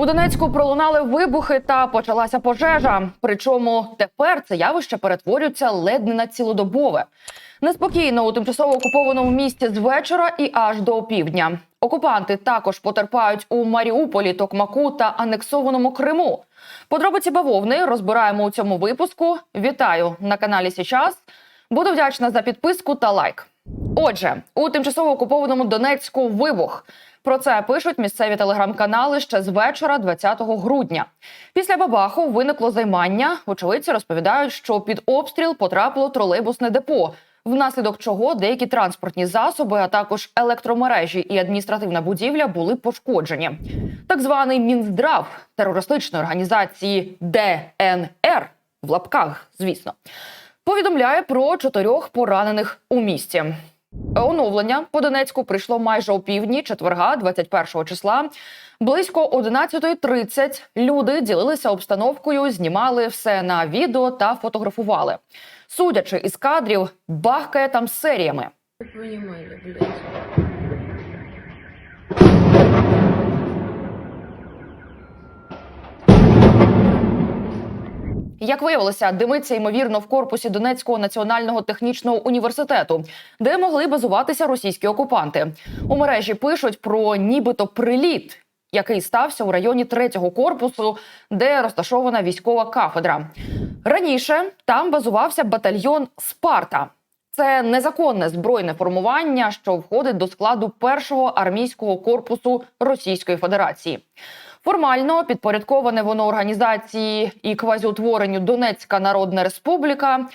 У Донецьку пролунали вибухи та почалася пожежа. Причому тепер це явище перетворюється ледь не на цілодобове. Неспокійно у тимчасово окупованому місті з вечора і аж до опівдня. Окупанти також потерпають у Маріуполі, Токмаку та анексованому Криму. Подробиці бавовни розбираємо у цьому випуску. Вітаю на каналі Січас. Буду вдячна за підписку та лайк. Отже, у тимчасово окупованому Донецьку вибух. Про це пишуть місцеві телеграм-канали ще з вечора, 20 грудня. Після бабаху виникло займання. Очевидці розповідають, що під обстріл потрапило тролейбусне депо, внаслідок чого деякі транспортні засоби, а також електромережі і адміністративна будівля були пошкоджені. Так званий Мінздрав терористичної організації ДНР в лапках, звісно, повідомляє про чотирьох поранених у місті. Оновлення по Донецьку прийшло майже о півдні четверга, 21 числа. Близько 11.30 люди ділилися обстановкою, знімали все на відео та фотографували. Судячи із кадрів, бахкає там серіями. Блядь. Як виявилося, димиться ймовірно в корпусі Донецького національного технічного університету, де могли базуватися російські окупанти. У мережі пишуть про нібито приліт, який стався у районі третього корпусу, де розташована військова кафедра. Раніше там базувався батальйон Спарта. Це незаконне збройне формування, що входить до складу першого армійського корпусу Російської Федерації. Формально підпорядковане воно організації і квазіутворенню Донецька Народна Республіка.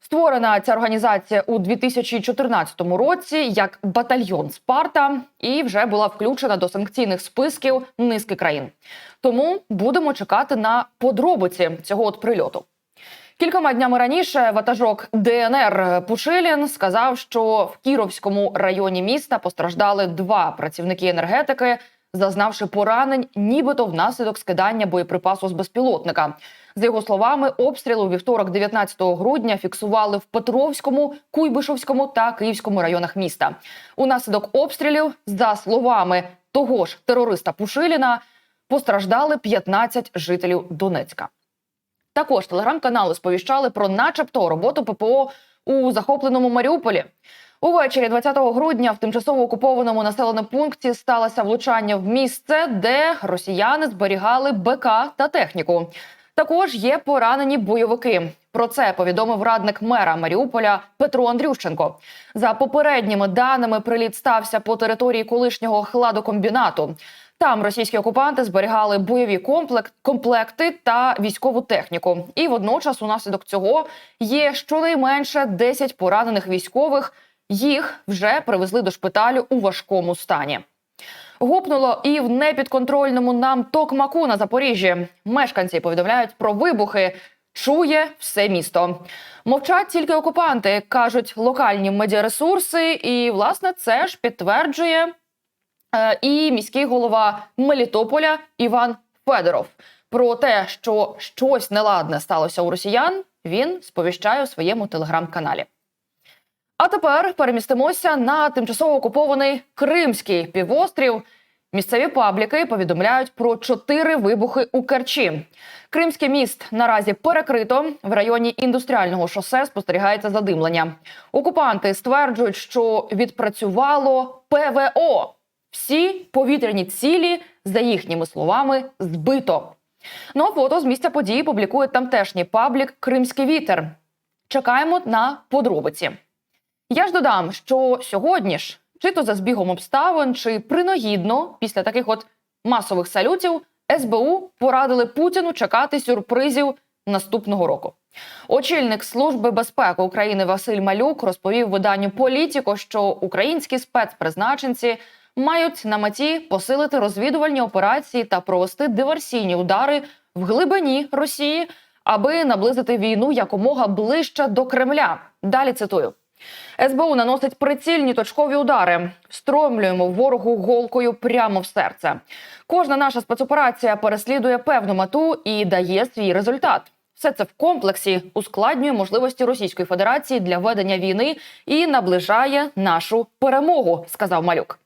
Створена ця організація у 2014 році як батальйон Спарта і вже була включена до санкційних списків низки країн. Тому будемо чекати на подробиці цього от прильоту. Кількома днями раніше ватажок ДНР Пушилін сказав, що в Кіровському районі міста постраждали два працівники енергетики, зазнавши поранень, нібито внаслідок скидання боєприпасу з безпілотника. За його словами, обстріли у вівторок, 19 грудня, фіксували в Петровському, Куйбишевському та Київському районах міста. Унаслідок обстрілів, за словами того ж терориста Пушиліна, постраждали 15 жителів Донецька. Також телеграм-канали сповіщали про, начебто, роботу ППО у захопленому Маріуполі. Увечері 20 грудня в тимчасово окупованому населеному пункті сталося влучання в місце, де росіяни зберігали БК та техніку. Також є поранені бойовики. Про це повідомив радник мера Маріуполя Петро Андрющенко. За попередніми даними, приліт стався по території колишнього хладокомбінату. Там російські окупанти зберігали бойові комплект, комплекти та військову техніку. І водночас, унаслідок цього, є щонайменше 10 поранених військових. Їх вже привезли до шпиталю у важкому стані. Гупнуло і в непідконтрольному нам Токмаку на Запоріжжі. Мешканці повідомляють про вибухи. Чує все місто. Мовчать тільки окупанти, кажуть локальні медіаресурси, і власне це ж підтверджує е, і міський голова Мелітополя Іван Федоров. Про те, що щось неладне сталося у росіян, він сповіщає у своєму телеграм-каналі. А тепер перемістимося на тимчасово окупований Кримський півострів. Місцеві пабліки повідомляють про чотири вибухи у Керчі. Кримський міст наразі перекрито. В районі індустріального шосе спостерігається задимлення. Окупанти стверджують, що відпрацювало ПВО. Всі повітряні цілі, за їхніми словами, збито. Ну а фото з місця події публікує тамтешній паблік Кримський вітер. Чекаємо на подробиці. Я ж додам, що сьогодні ж, чи то за збігом обставин, чи принагідно, після таких от масових салютів, СБУ порадили Путіну чекати сюрпризів наступного року. Очільник Служби безпеки України Василь Малюк розповів виданню Політіко, що українські спецпризначенці мають на меті посилити розвідувальні операції та провести диверсійні удари в глибині Росії, аби наблизити війну якомога ближче до Кремля. Далі цитую. СБУ наносить прицільні точкові удари. Встромлюємо ворогу голкою прямо в серце. Кожна наша спецоперація переслідує певну мету і дає свій результат. Все це в комплексі ускладнює можливості Російської Федерації для ведення війни і наближає нашу перемогу, сказав Малюк.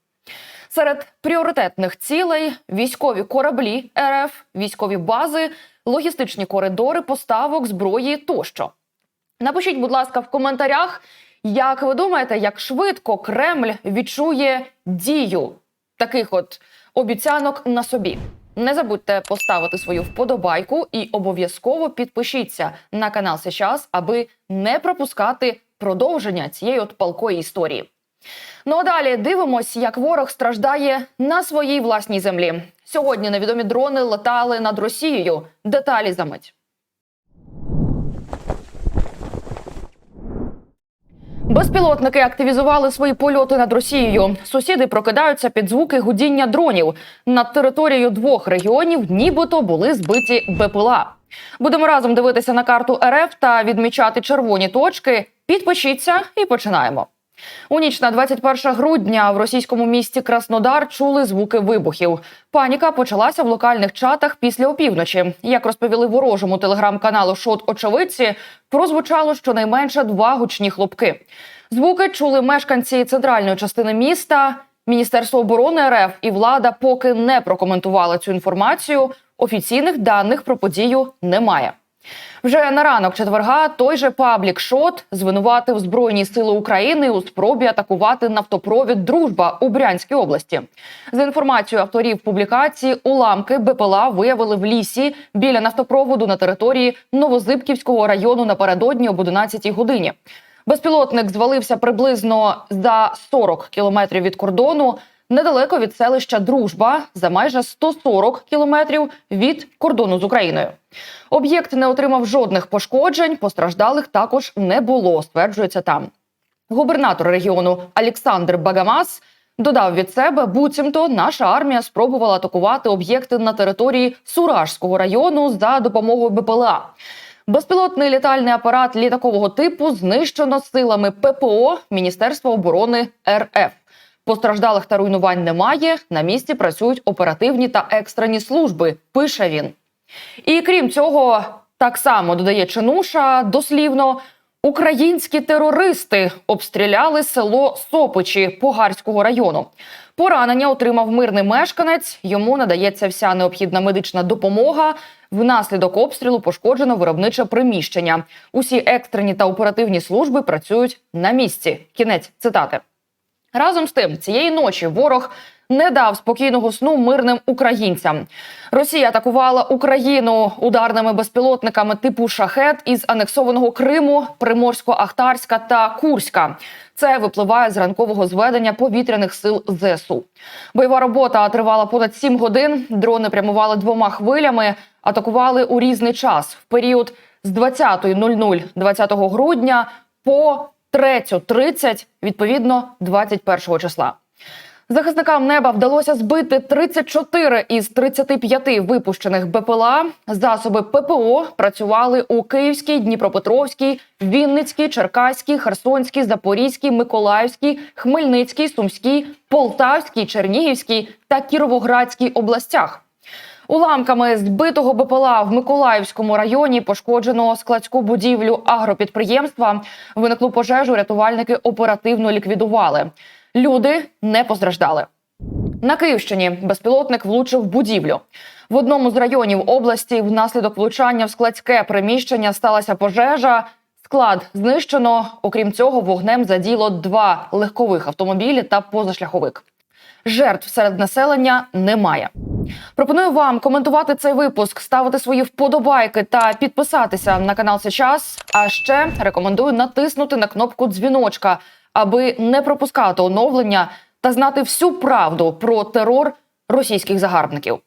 Серед пріоритетних цілей військові кораблі РФ, військові бази, логістичні коридори поставок зброї тощо. Напишіть, будь ласка, в коментарях, як ви думаєте, як швидко Кремль відчує дію таких от обіцянок на собі. Не забудьте поставити свою вподобайку і обов'язково підпишіться на канал Сейчас, аби не пропускати продовження цієї от палкої історії. Ну а далі дивимось, як ворог страждає на своїй власній землі. Сьогодні невідомі дрони летали над Росією. Деталі за мить. Безпілотники активізували свої польоти над Росією. Сусіди прокидаються під звуки гудіння дронів. Над територією двох регіонів нібито були збиті БПЛА. Будемо разом дивитися на карту РФ та відмічати червоні точки. Підпишіться і починаємо. У ніч на 21 грудня в російському місті Краснодар чули звуки вибухів. Паніка почалася в локальних чатах після опівночі. Як розповіли ворожому телеграм-каналу Шот Очевидці, прозвучало щонайменше два гучні хлопки. Звуки чули мешканці центральної частини міста. Міністерство оборони РФ і влада поки не прокоментували цю інформацію. Офіційних даних про подію немає. Вже на ранок четверга той же паблік Шот звинуватив Збройні сили України у спробі атакувати нафтопровід Дружба у Брянській області. За інформацією авторів публікації, уламки БПЛА виявили в лісі біля нафтопроводу на території Новозибківського району напередодні об 11 годині. Безпілотник звалився приблизно за 40 кілометрів від кордону. Недалеко від селища Дружба за майже 140 кілометрів від кордону з Україною. Об'єкт не отримав жодних пошкоджень, постраждалих також не було, стверджується там. Губернатор регіону Олександр Багамас додав від себе, буцімто наша армія спробувала атакувати об'єкти на території Суражського району за допомогою БПЛА. Безпілотний літальний апарат літакового типу знищено силами ППО Міністерства оборони РФ. Постраждалих та руйнувань немає. На місці працюють оперативні та екстрені служби. Пише він. І крім цього, так само додає Чинуша дослівно. Українські терористи обстріляли село Сопичі Погарського району. Поранення отримав мирний мешканець. Йому надається вся необхідна медична допомога. Внаслідок обстрілу пошкоджено виробниче приміщення. Усі екстрені та оперативні служби працюють на місці. Кінець цитати. Разом з тим, цієї ночі ворог не дав спокійного сну мирним українцям. Росія атакувала Україну ударними безпілотниками типу шахет із анексованого Криму, Приморсько-Ахтарська та Курська. Це випливає з ранкового зведення повітряних сил ЗСУ. Бойова робота тривала понад 7 годин. Дрони прямували двома хвилями, атакували у різний час в період з 20.00 20 грудня по 3.30, відповідно 21 числа. Захисникам неба вдалося збити 34 із 35 випущених БПЛА. Засоби ППО працювали у Київській, Дніпропетровській, Вінницькій, Черкаській, Херсонській, Запорізькій, Миколаївській, Хмельницькій, Сумській, Полтавській, Чернігівській та Кіровоградській областях. Уламками збитого БПЛА в Миколаївському районі пошкоджено складську будівлю агропідприємства. Виниклу пожежу. Рятувальники оперативно ліквідували. Люди не постраждали. На Київщині безпілотник влучив будівлю. В одному з районів області внаслідок влучання в складське приміщення сталася пожежа. Склад знищено. Окрім цього, вогнем заділо два легкових автомобілі та позашляховик. Жертв серед населення немає. Пропоную вам коментувати цей випуск, ставити свої вподобайки та підписатися на канал Сейчас. А ще рекомендую натиснути на кнопку дзвіночка, аби не пропускати оновлення та знати всю правду про терор російських загарбників.